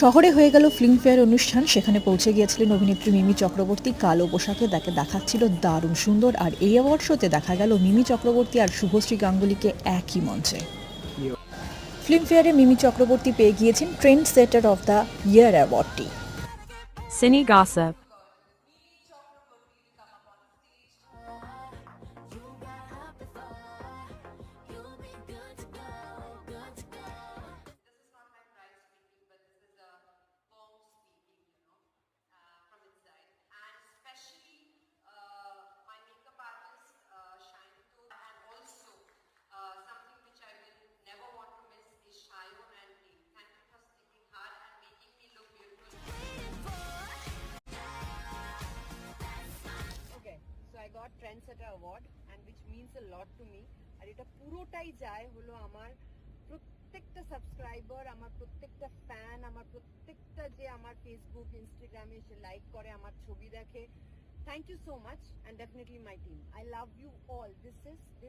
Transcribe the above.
শহরে হয়ে গেল ফিল্মফেয়ার অনুষ্ঠান। সেখানে পৌঁছে গিয়েছিলেন অভিনেত্রী মিমি চক্রবর্তী। কালো পোশাকে তাকে দেখাচ্ছিল দারুণ সুন্দর। আর এই অ্যাওয়ার্ড শোতে দেখা গেল মিমি চক্রবর্তী আর শুভশ্রী গাঙ্গুলিকে একই মঞ্চে। ফিল্মফেয়ারে মিমি চক্রবর্তী পেয়ে গিয়েছেন trendsetter of the year অ্যাওয়ার্ডটি Cine Gossip. Award trendsetter award and which means a lot to me আর এটা পুরোটাই যায় হলো আমার প্রত্যেকটা সাবস্ক্রাইবার আমার প্রত্যেকটা ফ্যান আমার প্রত্যেকটা যে আমার ফেসবুক ইনস্টাগ্রামে এসে লাইক করে, আমার ছবি দেখে। Thank you so much and definitely my team I love you all this is this